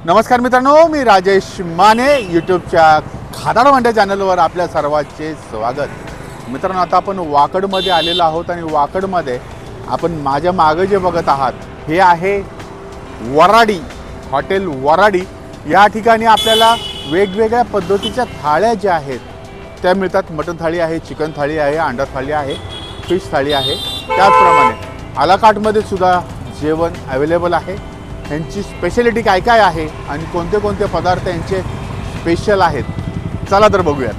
नमस्कार मित्रांनो मी राजेश माने यूट्यूबच्या खादाड भांड्या चॅनलवर आपल्या सर्वांचे स्वागत. मित्रांनो आता आपण वाकडमध्ये आलेलो आहोत आणि वाकडमध्ये आपण माझ्या मागं जे बघत आहात हे आहे वराडी हॉटेल वराडी. या ठिकाणी आपल्याला वेगवेगळ्या पद्धतीच्या थाळ्या ज्या आहेत त्या मिळतात. मटन थाळी आहे चिकन थाळी आहे अंडा थाळी आहे फिश थाळी आहे. त्याचप्रमाणे आलाकाटमध्ये सुद्धा जेवण अवेलेबल आहे. यांची स्पेशालिटी काय काय आहे आणि कोणते कोणते पदार्थ यांचे स्पेशल आहेत? चला तर बघूयात.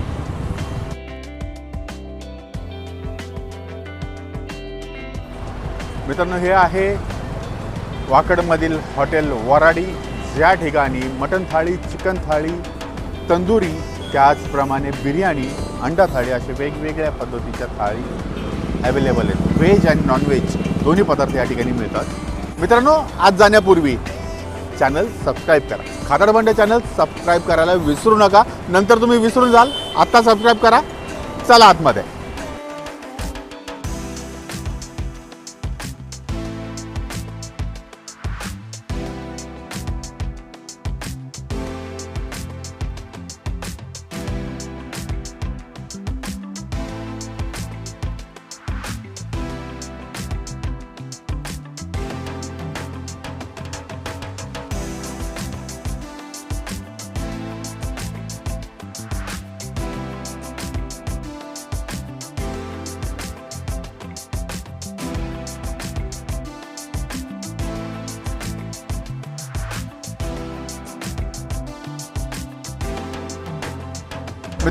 मित्रांनो हे आहे वाकडमधील हॉटेल वराडी. ज्या ठिकाणी मटन थाळी चिकन थाळी तंदुरी त्याचप्रमाणे बिर्याणी अंडा थाळी असे वेगवेगळ्या पद्धतीच्या थाळी अवेलेबल आहेत. व्हेज आणि नॉनव्हेज दोन्ही पदार्थ या ठिकाणी मिळतात. मित्रांनो आज जाण्यापूर्वी चॅनल सबस्क्राईब करा. खादडबंड चॅनल सबस्क्राईब करायला विसरू नका. नंतर तुम्ही विसरून जाल. आत्ता सबस्क्राईब करा. चला आतमध्ये.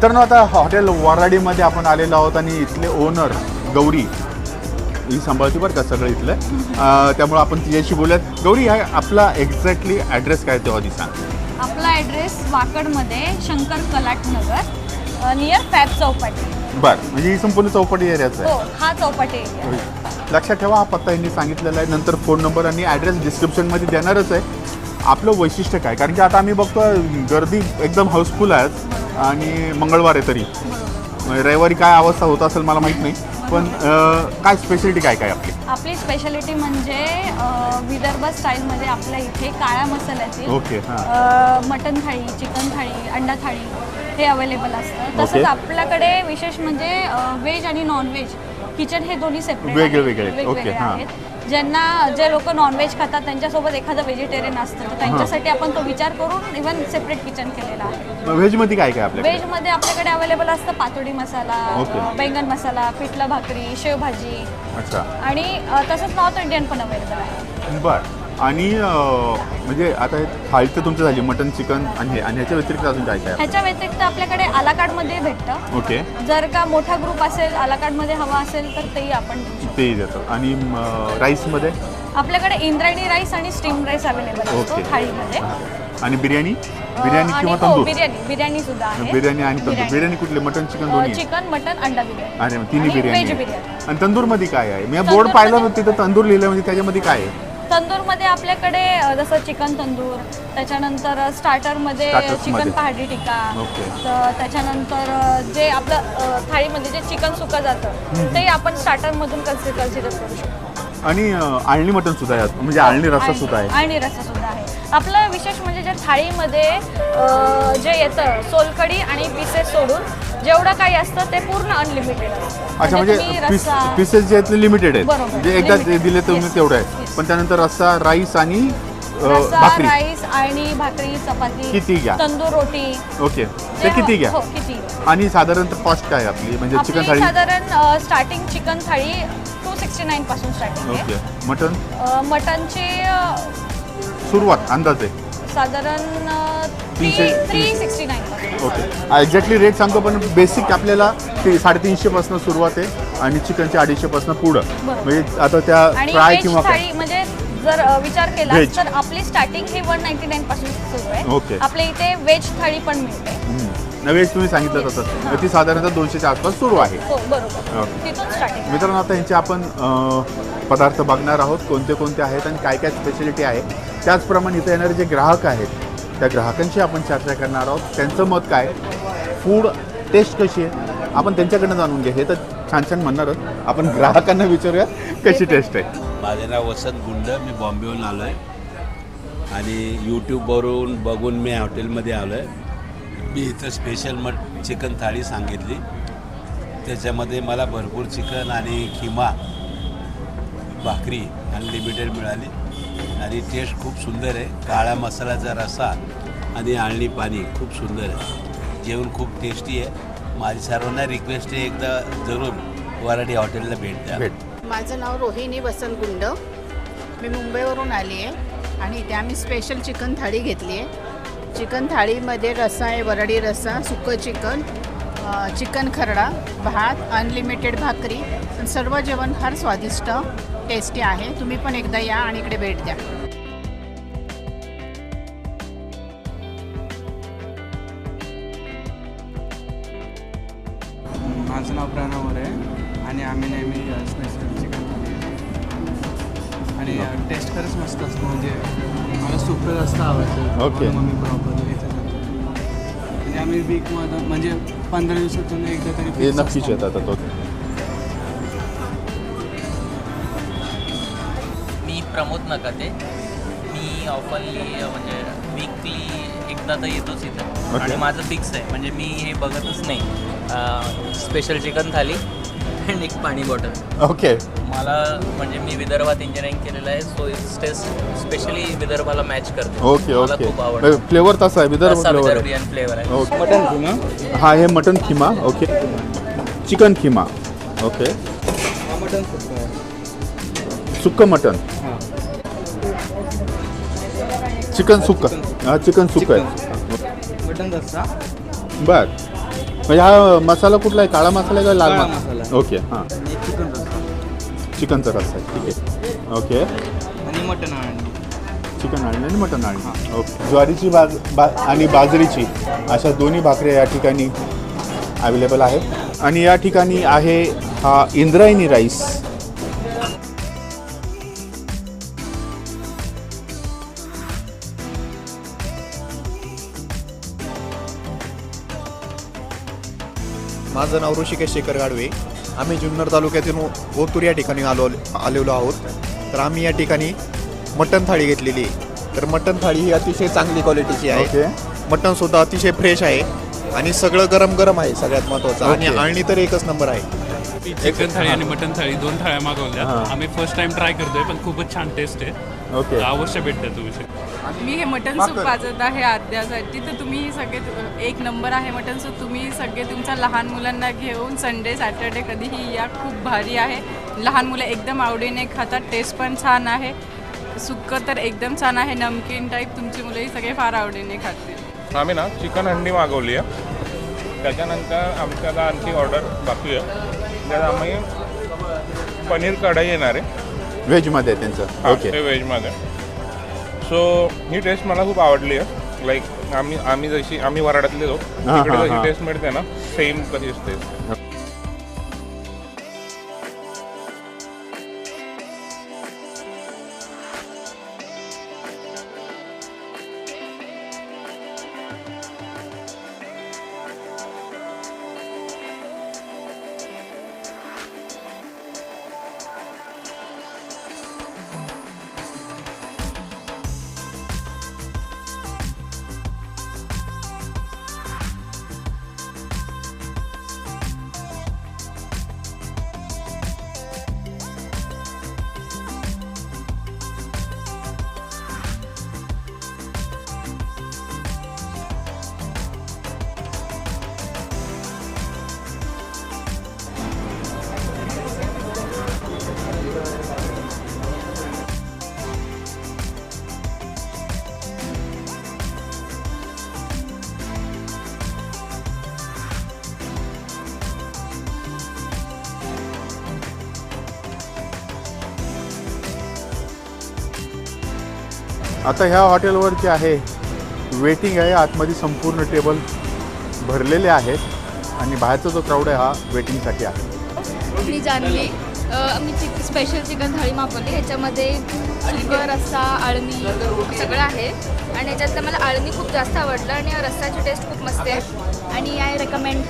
मित्रांनो आता हॉटेल वराडीमध्ये आपण आलेलो आहोत आणि इथले ओनर गौरी ही सांभाळते बरं का सगळं इथलं. त्यामुळे आपण तिच्याशी बोलूयात. गौरी हा आपला एक्झॅक्टली ॲड्रेस काय तेव्हा सांग. आपला ॲड्रेस वाकडमध्ये शंकर कलाट नगर नियर फॅब चौपाटी. बरं म्हणजे ही संपूर्ण चौपटी एरियाच हो आहे. हा चौपाटी एरिया लक्षात ठेवा हा पत्ता यांनी सांगितलेला आहे. नंतर फोन नंबर आणि ॲड्रेस डिस्क्रिप्शनमध्ये देणारच आहे. आपलं वैशिष्ट्य काय? कारण की आता आम्ही बघतो गर्दी एकदम हाऊसफुल आहे आणि मंगळवार आहे तरी. रविवारी काय अवस्था होत असेल मला माहीत नाही. पण काय स्पेशालिटी काय काय आपली? आपली स्पेशालिटी म्हणजे विदर्भ स्टाईलमध्ये आपल्या इथे काळ्या मसाल्याची ओके हां. मटन थाळी चिकन थाळी अंडा थाळी हे अवेलेबल असतं. तसंच. आपल्याकडे विशेष म्हणजे व्हेज आणि नॉनव्हेज किचन हे दोन्ही सेपरेट वेगळे वेगळे आहेत. ओके. आहेत. ज्यांना जे लोक नॉनव्हेज खातात त्यांच्यासोबत एखादं व्हेजिटेरियन असतं तर त्यांच्यासाठी आपण तो विचार करून इव्हन सेपरेट किचन केलेला आहे. व्हेजमध्ये काय काय आपल्याकडे? व्हेजमध्ये आपल्याकडे अवेलेबल असतं पातोडी मसाला बैंगन मसाला पिठलं भाकरी शेवभाजी. अच्छा. आणि अ, तसंच नॉर्थ इंडियन पण अवेलेबल आहे. बर. आणि म्हणजे आता हे थाळी तर तुमचं झाली मटन चिकन आणि हे आणि ह्याच्या व्यतिरिक्त अजून काय काय? ह्याच्या व्यतिरिक्त आपल्याकडे आलाकाडमध्ये भेटतं. ओके. जर का मोठा ग्रुप असेल आलाकाडमध्ये हवा असेल तर तेही आपण देऊ शकतो. ते देतं. आणि अं, राईसमध्ये? आपल्याकडे इंद्रायणी राईस आणि स्टीम राईस अवेलेबल असतो ओके. थाळीमध्ये. आणि बिर्याणी? अ, बिर्याणी आणि किंवा हो तंदूर? बिर्याणी बिर्याणी सुद्धा आहे. बिर्याणी आणि तंदूर. बिर्याणी. कुठली? मटन चिकन दोन्ही? चिकन मटन अंडा बिर्याणी. अरे तिन्ही आणि बिर्याणी व्हेज आहे. बिर्याणी. आणि तंदूरमध्ये काय आहे? मी बोर्ड पाहिलं ना तिथं तंदूर लिहिलं म्हणजे त्याच्यामध्ये काय आहे? तंदूरमध्ये आपल्याकडे अ, जसं चिकन तंदूर त्याच्यानंतर स्टार्टरमध्ये Starters चिकनमध्ये. पहाडी ओके. तर त्याच्यानंतर अ, जे आपलं अ, थाळीमध्ये जे चिकन सुकं जातं ते आपण स्टार्टरमधून कन्सिडर कन्सिडर करू शकतो आणि अं, आळणी मटन सुद्धा आहे म्हणजे आळणी रस्सा सुद्धा आहे आणि रस्सा सुद्धा आहे आपलं विशेष म्हणजे जे थाळीमध्ये अ, जे येतं सोलकडी आणि पीसेस सोडून जेवढं काही असतं ते पूर्ण अनलिमिटेड असतं अच्छा म्हणजे तुम्ही पीस रस्सा पीसेस जे आहेत ते लिमिटेड आहेत बरोबर. म्हणजे एकदा Limited. दिले Yes. तेवढं आहे. पण त्यानंतर रस्सा राईस आणि रस्सा भाकरी. राईस आणि भाकरी चपाती किती घ्या? तंदूर रोटी. ओके. ते जे किती हो घ्या? हो, किती? आणि साधारणतः कॉस्ट काय आपली? म्हणजे चिकन आपली थाळी? साधारण स्टार्टिंग चिकन थाळी टू सिक्स्टी नाईन पासून स्टार्टिंग आहे. ओके. मटन? अ, मटनची अ, सुरुवात अंदाजे? साधारण थ्री तीनशे- three sixty nine okay. Exactly rate सांगतो पण बेसिक आपल्याला ते साडेतीनशेपासून सुरुवात आहे. आणि चिकनच्या अडीचशेपासून पुढं. म्हणजे आता त्या फ्राय किंवा काय? म्हणजे जर विचार केला. तर आपली स्टार्टिंग ही वन नाईन्टी नाईन पासून सुरू आहे. Okay. आपल्या इथे व्हेज थाळी पण मिळते. नवेज तुम्ही सांगितलं तसं. ती साधारणतः दोनशेच्या आसपास सुरू आहे. हो ओके. मित्रांनो आता यांचे आपण पदार्थ बघणार आहोत. कोणते कोणते आहेत आणि काय काय स्पेशालिटी आहे. त्याचप्रमाणे इथे येणारे जे ग्राहक आहेत त्या ग्राहकांशी आपण चर्चा करणार आहोत. त्यांचं मत काय? फूड टेस्ट कशी आहे? आपण त्यांच्याकडनं जाणून घ्या. हे तर छान छान म्हणणारच. आपण ग्राहकांना विचारूया कशी टेस्ट आहे. माझे नाव वसंत गुंड मी बॉम्बेहून आलो आहे आणि यूट्यूबवरून बघून मी हॉटेलमध्ये आलो आहे मी इथं स्पेशल मट चिकन थाळी सांगितली. त्याच्यामध्ये मला भरपूर चिकन आणि खिमा भाकरी अनलिमिटेड मिळाली. आणि टेस्ट खूप सुंदर आहे. काळा मसाल्याचा रस्सा आणि आळणी पाणी खूप सुंदर आहे. जेवण खूप टेस्टी आहे. माझी सर्वांना रिक्वेस्ट आहे एकदा जरूर वराडी हॉटेलला भेट द्या. भेट. माझं नाव रोहिणी वसंत गुंड मी मुंबईवरून आली आहे आणि इथे आम्ही स्पेशल चिकन थाळी घेतली आहे. चिकन थाळीमध्ये रस्सा आहे वरडी रस्सा सुकं चिकन चिकन खरडा भात अनलिमिटेड भाकरी. सर्व जेवण फार स्वादिष्ट टेस्टी आहे. तुम्ही पण एकदा या आणि इकडे भेट द्या. माझं नाव प्रणव मोरे आणि आम्ही नेहमी स्पेशल चिकन आणि टेस्ट खरंच मस्त असतं म्हणजे मला सुकं जास्त आवडतं. Okay. म्हणून मग मी प्रॉपर म्हणजे आम्ही वीकमध्ये म्हणजे पंधरा दिवसातून एकदा तरी नक्कीच. येतात आता तो मी प्रमोद नकाते. मी ऑफरली म्हणजे वीकली एकदा तर येतोच इथं. आणि माझं फिक्स आहे. म्हणजे मी हे बघतच नाही. स्पेशल चिकन थाली आणि एक पाणी बॉटल ओके मला म्हणजे मी विदर्भात इंजिनिअरिंग केलेलं आहे सो टेस्ट स्पेशली विदर्भाला मॅच करते. ओके मला ओके खूप आवडतं. फ्लेवर तसा आहे विदर्भ फ्लेवर आहे. विदर्भियन फ्लेवर आहे. ओके मटन किमा हा हे mutton keema okay chicken keema okay mutton सुक्कं mutton. हां. चिकन सुक्का. हा चिकन सुक्का आहे. मटन रस्सा? बर. म्हणजे हा मसाला कुठला आहे? काळा मसाला आहे का लाल काळा मसाला? मसाला. ओके हां. आणि चिकन रस्सा. चिकनचा रस्सा आहे. ठीक आहे. ओके आणि मटन आणि चिकन आळणी आणि मटन आळणी ओके ज्वारीची बाज बा आणि बाजरीची अशा दोन्ही भाकऱ्या या ठिकाणी अवेलेबल आहे आणि या ठिकाणी आहे हा इंद्रायणी राईस माझं नाव ऋषिकेश शेखर गाडवे. आम्ही जुन्नर तालुक्यातील ओतूर या ठिकाणी आलो आलेलो आहोत. तर आम्ही या ठिकाणी मटण थाळी घेतलेली आहे. तर मटण थाळी ही अतिशय चांगली क्वालिटीची आहे. ओके. मटण सुद्धा अतिशय फ्रेश आहे आणि सगळं गरम गरम आहे सगळ्यात महत्त्वाचं आणि. आळणी तर एकच नंबर आहे. चिकन थाळी आणि मटन थाळी दोन थाळ्या मागवल्या. आम्ही फर्स्ट टाइम ट्राय करतोय पण खूपच छान टेस्ट आहे. ओके. अवश्य भेटतं तुम्ही. मी हे मटन सूप पाजत आहे आद्यासाठी. तर तुम्ही सगळे एक नंबर आहे मटन सूप. तुम्ही सगळे तुमच्या लहान मुलांना घेऊन संडे सॅटर्डे कधीही या. खूप भारी आहे. लहान मुलं एकदम आवडीने खातात. टेस्ट पण छान आहे. सुक्कं तर एकदम छान आहे. नमकीन टाईप तुमची मुलंही सगळे फार आवडीने खातील आम्ही ना चिकन हंडी मागवली आहे त्याच्यानंतर आमच्याला आणखी ऑर्डर बाकी आहे. त्यात आम्ही पनीर कढाई येणार आहे. व्हेजमध्ये त्यांचं. ओके व्हेजमध्ये सो ही टेस्ट मला खूप आवडली आहे. लाईक आम्ही आम्ही जशी आम्ही वराडातले लोक हा, तिकडे. टेस्ट मिळते ना सेम तशीच टेस्ट आता ह्या हॉटेलवर जे आहे. वेटिंग आहे. आतमध्ये संपूर्ण टेबल भरलेले आहेत. आणि बाहेरचा जो क्राऊड आहे हा वेटिंगसाठी आहे. मी जाणली. मी चिक स्पेशल चिकन थाळी मागवली ह्याच्यामध्ये सुकं रस्सा आळणी सगळं आहे. आणि ह्याच्यातलं मला आळणी खूप जास्त आवडलं आणि रस्साची टेस्ट खूप मस्त आहे. आणि आय रेकमेंड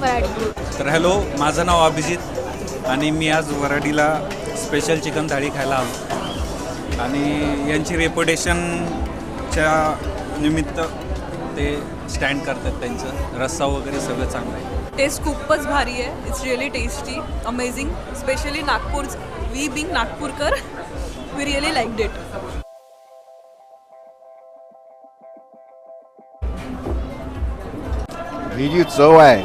वराडी. तर हॅलो माझं नाव अभिजित आणि मी आज वराडीला स्पेशल चिकन थाळी खायला आलो. आणि यांची रेप्युटेशनच्या निमित्त ते स्टँड करतात त्यांचं. रस्सा वगैरे सगळं चांगलं आहे. टेस्ट खूपच भारी आहे. It's really tasty amazing specially Nagpur we being Nagpurkar we really like that ही जी चव आहे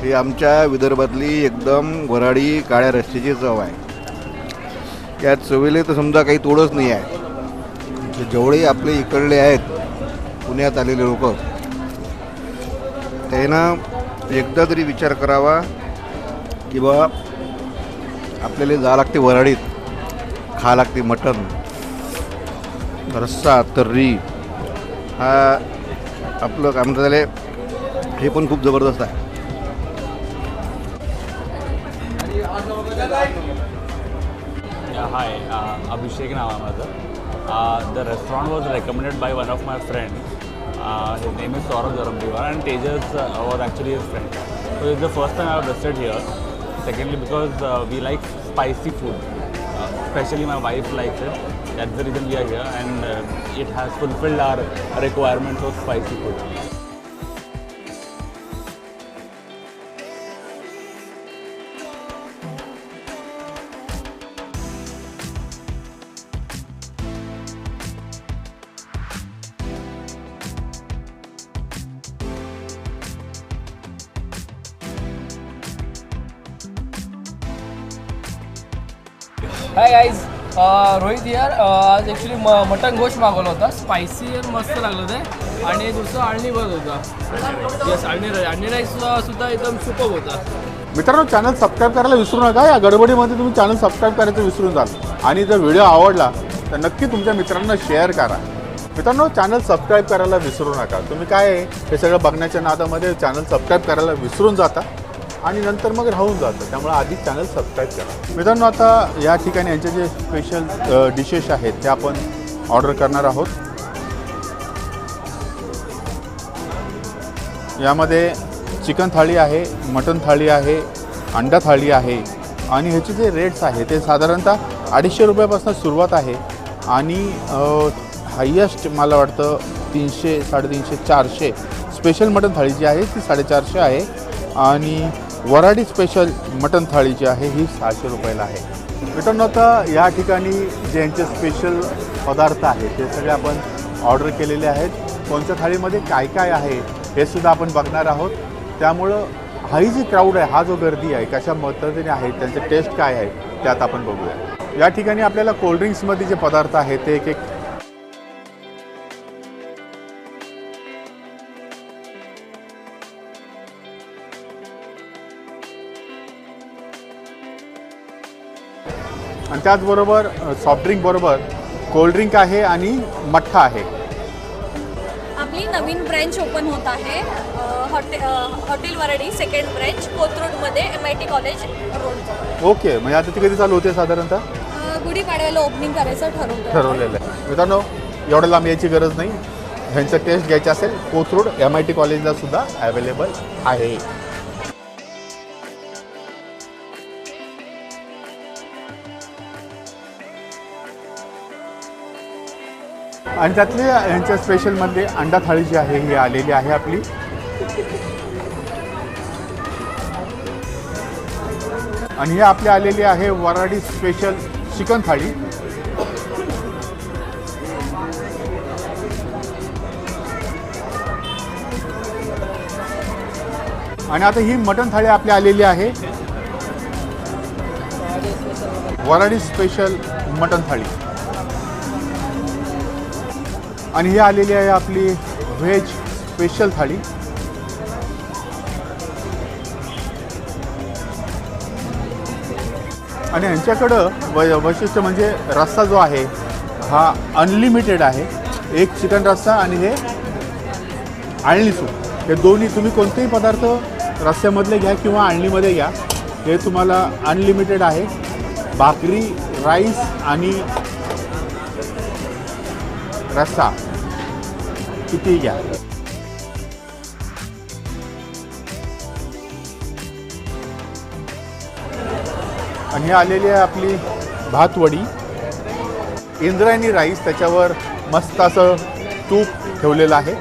ही आमच्या विदर्भातली एकदम वराडी काळ्या रस्त्याची चव आहे. या चवीला तर समजा काही तोडच नाही आहे. जेवढे आपले इकडले आहेत पुण्यात आलेले लोक त्यांना एकदा तरी विचार करावा की बा आपल्याला जा लागते वराडीत खा लागते मटण रस्सा तर्री. हा आपलं काय म्हणतात हे पण खूप जबरदस्त आहे. hi, uh, Abhishek am Uh, the restaurant was recommended by one of my friends. Uh, his name is Saurav Dharamdiwar and Tejas uh, was actually his friend. So it's the first time I've visited here. Secondly, because uh, we like spicy food. Uh, especially my wife likes it. That's the reason we are here and uh, it has fulfilled our requirements of spicy food. Hi guys Rohit यार आज actually म mutton गोश मागवला होता. Spicy आणि मस्त लागलं ते आणि दुसरं आळणी बघत होता. येस आळणी आळणी राईस सुद्धा एकदम सुपर होता. मित्रांनो चॅनल सबस्क्राईब करायला विसरू नका. या गडबडीमध्ये तुम्ही चॅनल सबस्क्राईब करायचं विसरून जाल. आणि जर व्हिडिओ आवडला तर नक्की तुमच्या मित्रांना शेअर करा. मित्रांनो चॅनल सबस्क्राईब करायला विसरू नका. तुम्ही काय आहे? हे सगळं बघण्याच्या नादामध्ये चॅनल सबस्क्राईब करायला विसरून जाता. आणि नंतर मग राहून जातं. त्यामुळे आधी चॅनल सबस्क्राईब करा. मित्रांनो आता या ठिकाणी यांचे जे स्पेशल डिशेस आहेत ते आपण ऑर्डर करणार आहोत. यामध्ये चिकन थाळी आहे मटन थाळी आहे अंडा थाळी आहे आणि ह्याचे जे रेट्स आहे ते साधारणतः अडीचशे रुपयापासून सुरुवात आहे आणि हायेस्ट मला वाटतं तीनशे साडेतीनशे चारशे. स्पेशल मटन थाळी जी आहे ती साडेचारशे आहे आणि वराडी स्पेशल मटन थाळी जी आहे ही सहाशे रुपयाला आहे. मित्रांनो आता या ठिकाणी ज्यांचे स्पेशल पदार्थ आहेत ते सगळे आपण ऑर्डर केलेले आहेत. कोणत्या थाळीमध्ये काय काय आहे हे सुद्धा आपण बघणार आहोत. त्यामुळं हाही जी क्राऊड आहे हा जो गर्दी आहे कशा पद्धतीने आहे त्यांचे टेस्ट काय आहे त्यात आपण बघूया. या ठिकाणी आपल्याला कोल्ड्रिंक्समध्ये जे पदार्थ आहेत ते एक एक आणि त्याचबरोबर सॉफ्टड्रिंक बरोबर कोल्ड्रिंक आहे आणि मठ्ठा आहे. आपली नवीन ब्रँच ओपन होत आहे हॉटे हॉटेल वराडी सेकंड ब्रँच कोथरूडमध्ये M I T college road okay म्हणजे आता ती कधी चालू होते साधारणतः? गुढीपाडव्याला ओपनिंग करायचं ठरवतो ठरवलेलं आहे. मित्रांनो एवढं लांब यायची गरज नाही. ह्यांचं टेस्ट घ्यायचं असेल कोथरूड एम आय टी कॉलेजला सुद्धा अवेलेबल आहे. आणि त्यातली यांच्या स्पेशलमध्ये अंडा थाळी जी आहे ही आलेली आहे आपली. आणि ही आपली आलेली आहे वराडी स्पेशल चिकन थाळी. आणि आता ही मटन थाळी आपली आलेली आहे. वराडी स्पेशल मटन थाळी. आणि ही आलेली आहे आपली व्हेज स्पेशल थाळी. आणि यांच्याकडं वै वैशिष्ट्य म्हणजे रस्सा जो आहे हा अनलिमिटेड आहे. एक चिकन रस्सा आणि हे आळणी सूप. हे दोन्ही तुम्ही कोणतेही पदार्थ रस्स्यामधले घ्या किंवा आळणीमध्ये घ्या. हे तुम्हाला अनलिमिटेड आहे. भाकरी राईस आणि रस्सा. कितीही घ्या? आणि आलेली आहे आपली भातवडी इंद्रायणी राईस त्याच्यावर मस्त असं तूप ठेवलेलं आहे.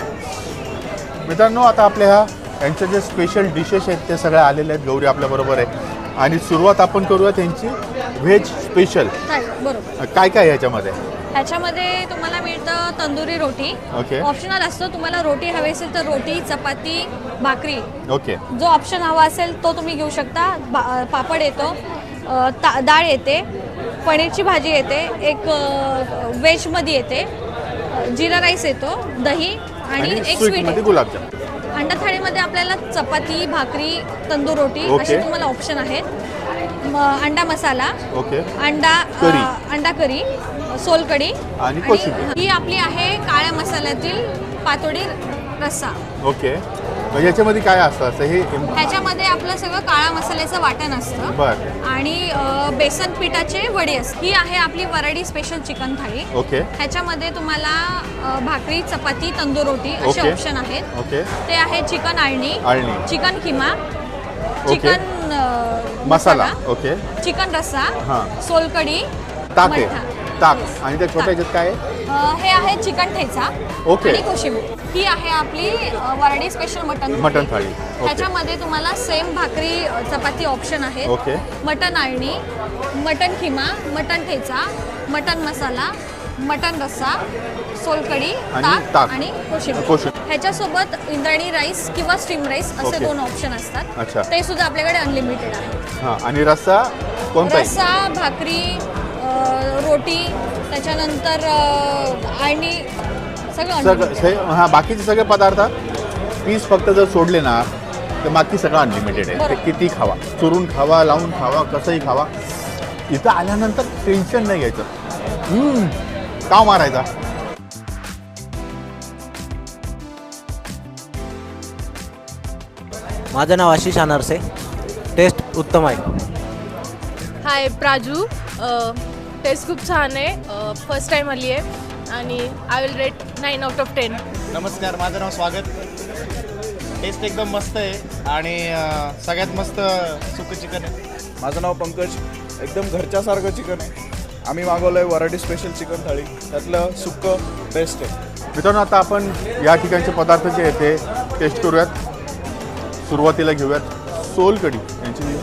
मित्रांनो आता आपल्या ह्या यांच्या जे स्पेशल डिशेस आहेत ते सगळे आलेले आहेत. गौरी आपल्याबरोबर आहे. आणि सुरुवात आपण करूया त्यांची व्हेज स्पेशल काय काय ह्याच्यामध्ये ह्याच्यामध्ये तुम्हाला मिळतं तंदुरी रोटी. ऑप्शनल असतो तुम्हाला रोटी हवी असेल तर रोटी चपाती भाकरी. ओके जो ऑप्शन हवा असेल तो तुम्ही घेऊ शकता. बा- पापड येतो अ, ता डाळ येते पनीरची भाजी येते एक अ, व्हेजमध्ये येते अ, जिरा राईस येतो दही आणि आणि एक स्वीट गुलाबजाम. अंडा थाळीमध्ये आपल्याला चपाती भाकरी तंदूर रोटी. असे तुम्हाला ऑप्शन आहेत. अंडा मसाला ओके. अंडा अ, करी. अंडा करी सोलकडी आणि कोशिंबीर. ही आपली आहे काळ्या मसाल्यातील पातोडी रस्सा. ओके. मग याच्यामध्ये काय असतं? असं हे ह्याच्यामध्ये आपलं सगळं काळा मसाल्याचं वाटण असतं. बर. आणि अ, बेसन पिठाचे वडे असतात ही आहे आपली वराडी स्पेशल चिकन थाळी. ओके. ह्याच्यामध्ये तुम्हाला अ, भाकरी चपाती तंदूर रोटी असे ओके. ऑप्शन आहेत. ओके. ते आहे चिकन आळणी आळणी. Chicken keema okay. चिकन अ, मसाला ओके. चिकन रस्सा हां. सोलकडी ताक आहे. मठ्ठा. ताक. आणि त्या छोट्या ह्याच्यात काय आहे? अ, हे आहे चिकन ठेचा ओके. आणि कोशिंबीर. ही आहे आपली अ, वराडी स्पेशल मटन मटण थाळी. ओके. ह्याच्यामध्ये तुम्हाला सेम भाकरी अ, चपाती ऑप्शन आहेत. ओके. मटन आळणी मटन खिमा मटन ठेचा मटन मसाला मटन रस्सा सोलकडी ताक ताक. आणि कोशिंबीर कोशिंबीर. ह्याच्यासोबत इंद्रायणी राईस किंवा स्टीम राईस असे ओके. दोन ऑप्शन असतात. ते सुद्धा आपल्याकडे अनलिमिटेड आहे हां आणि रस्सा रस्सा भाकरी अ, रोटी त्याच्यानंतर अ, आणि सगळं सगळं unlimited. हे हां बाकीचे सगळे पदार्थ पीस फक्त जर सोडले ना तर बाकी सगळं अनलिमिटेड आहे ते बरोबर. किती खावा चुरून खावा लावून खावा कसंही खावा इथं आल्यानंतर टेन्शन नाही घ्यायचं हम्म, का मारायचा माझं नाव आशिष अनारसे टेस्ट उत्तम आहे. हाय प्राजू. टेस्ट खूप छान आहे. फर्स्ट टाईम आली आहे. आणि I will rate nine out of ten नमस्कार माझं नाव स्वागत. टेस्ट एकदम मस्त आहे. आणि अ, सगळ्यात मस्त सुकं चिकन आहे. माझं नाव पंकज. एकदम घरच्यासारखं चिकन आहे. आम्ही मागवलं आहे वराडी स्पेशल चिकन थाळी. त्यातलं सुक्कं बेस्ट आहे. मित्रांनो आता आपण या ठिकाणचे पदार्थ जे आहेत ते टेस्ट करूयात. सुरुवातीला घेऊयात सोलकढी. यांची जी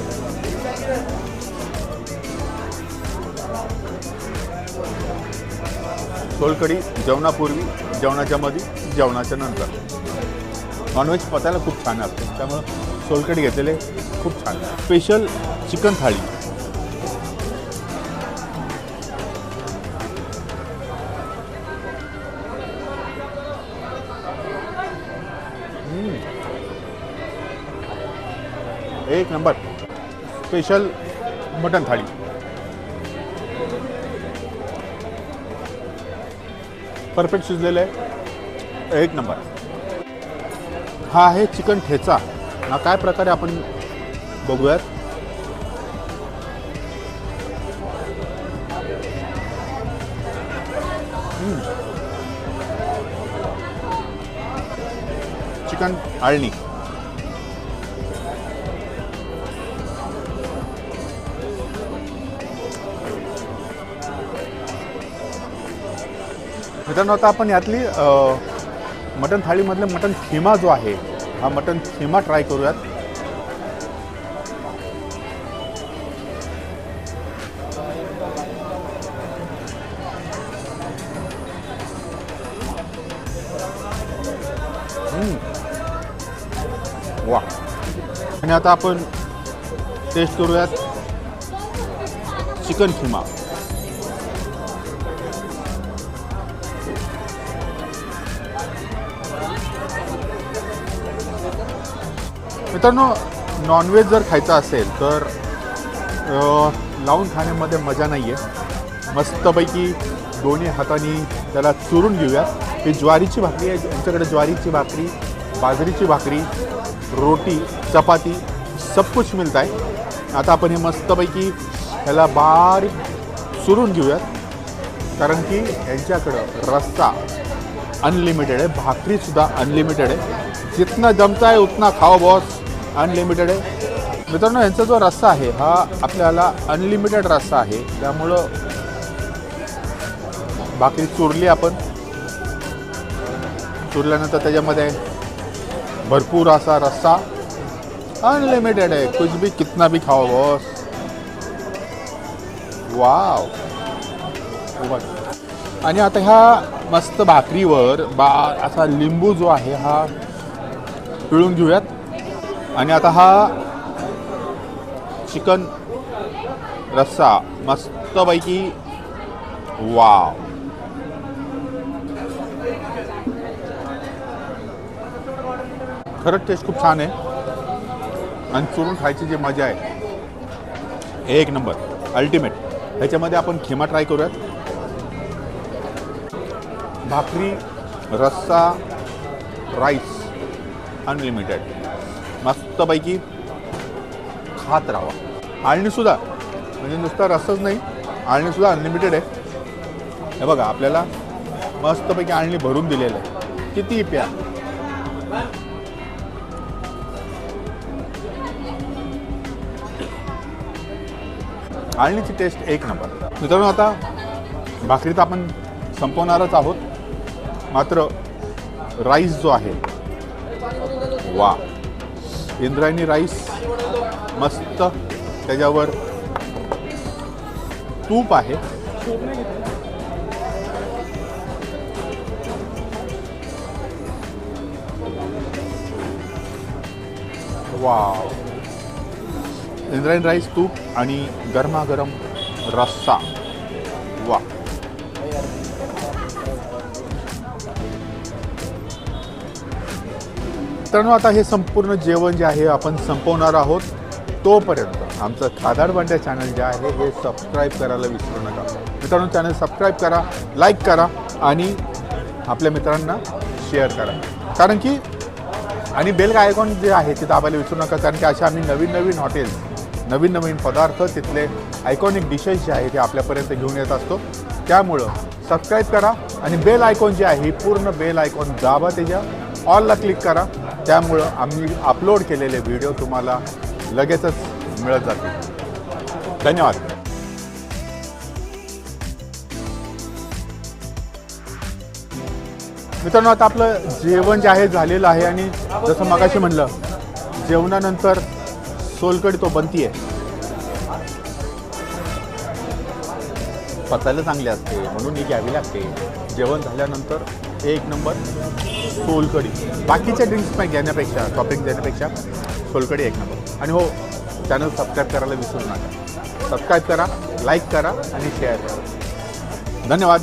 सोलकढी जेवणापूर्वी जेवणाच्या मध्ये जेवणाच्या नंतर. नॉनव्हेज पचायला खूप छान असते त्यामुळं सोलकढी घेतलेले खूप छान. स्पेशल चिकन थाळी. एक नंबर. स्पेशल मटन थाळी. परफेक्ट शिजलेलं आहे. एक नंबर. हा आहे चिकन ठेचा. हा काय प्रकारे आपण बघूयात? चिकन आळणी मित्रांनो आता आपण यातली मटन मटण थाळीमधलं मटण खिमा जो आहे हा मटण खिमा ट्राय करूयात. वा. आणि आता आपण टेस्ट करूयात चिकन खिमा. मित्रांनो नॉनव्हेज जर खायचं असेल तर लावून खाण्यामध्ये मजा नाही आहे मस्तपैकी दोन्ही हाताने त्याला चुरून घेऊया. ही ज्वारीची भाकरी आहे यांच्याकडे ज्वारीची भाकरी बाजरीची भाकरी रोटी चपाती सब कुछ मिळत आहे आता आपण हे मस्तपैकी ह्याला बारीक चुरून घेऊयात. कारण की यांच्याकडं रस्ता अनलिमिटेड आहे भाकरीसुद्धा अनलिमिटेड आहे. जितना जमता आहे उतना खाओ बॉस अनलिमिटेड आहे. मित्रांनो यांचा जो रस्सा आहे हा आपल्याला अनलिमिटेड रस्सा आहे. त्यामुळं भाकरी चुरली आपण. चुरल्यानंतर त्याच्यामध्ये भरपूर असा रस्सा अनलिमिटेड आहे. कुछ भी कितना भी खाओ बॉस. वाव आणि आता ह्या मस्त भाकरीवर बा असा लिंबू जो आहे हा पिळून घेऊयात. आणि आता हा चिकन रस्सा मस्तपैकी वाव. खरंच टेस्ट खूप छान आहे. आणि चुरून खायची जी मजा आहे एक नंबर अल्टिमेट ह्याच्यामध्ये आपण खिमा ट्राय करूयात. भाकरी रस्सा राईस अनलिमिटेड मस्तपैकी खात राहावा. आळणीसुद्धा म्हणजे नुसता रसच नाही. आळणीसुद्धा अनलिमिटेड आहे. हे बघा आपल्याला मस्तपैकी आळणी भरून दिलेलं आहे. किती प्या? आळणीची टेस्ट एक नंबर. मित्रांनो आता भाकरी तर आपण संपवणारच आहोत. मात्र राईस जो आहे वा. इंद्रायणी राईस मस्त. त्याच्यावर तूप आहे. वा इंद्रायणी राईस तूप आणि गरमागरम रस्सा. मित्रांनो आता हे संपूर्ण जेवण जे आहे आपण संपवणार आहोत तोपर्यंत. आमचं खादाड भांड्या चॅनल जे आहे हे सबस्क्राईब करायला विसरू नका. मित्रांनो चॅनल सबस्क्राईब करा लाईक करा आणि आपल्या मित्रांना शेअर करा. कारण की आणि बेल आयकॉन जे आहे ते दाबायला विसरू नका कारण की अशा आम्ही नवीन नवीन हॉटेल्स नवीन नवीन पदार्थ तिथले आयकॉनिक डिशेस जे आहे ते आपल्यापर्यंत घेऊन येत असतो. त्यामुळं सबस्क्राईब करा आणि बेल आयकॉन जे आहे पूर्ण बेल आयकॉन दाबा त्याच्या. ऑलला क्लिक करा. त्यामुळं आम्ही अपलोड केलेले व्हिडिओ तुम्हाला लगेचच मिळत जातील. धन्यवाद. मित्रांनो आता आपलं जेवण जे आहे झालेलं आहे आणि जसं मगाशी म्हणलं जेवणानंतर सोलकडी तो बनती आहे पचायला चांगली असते म्हणून ही घ्यावी लागते. जेवण झाल्यानंतर एक नंबर सोलकडी बाकीच्या ड्रिंक्स पण घेण्यापेक्षा टॉपिक देण्यापेक्षा सोलकडी एक नंबर. आणि हो चॅनल सबस्क्राईब करायला विसरू नका. सबस्क्राईब करा लाईक करा आणि शेअर करा. धन्यवाद.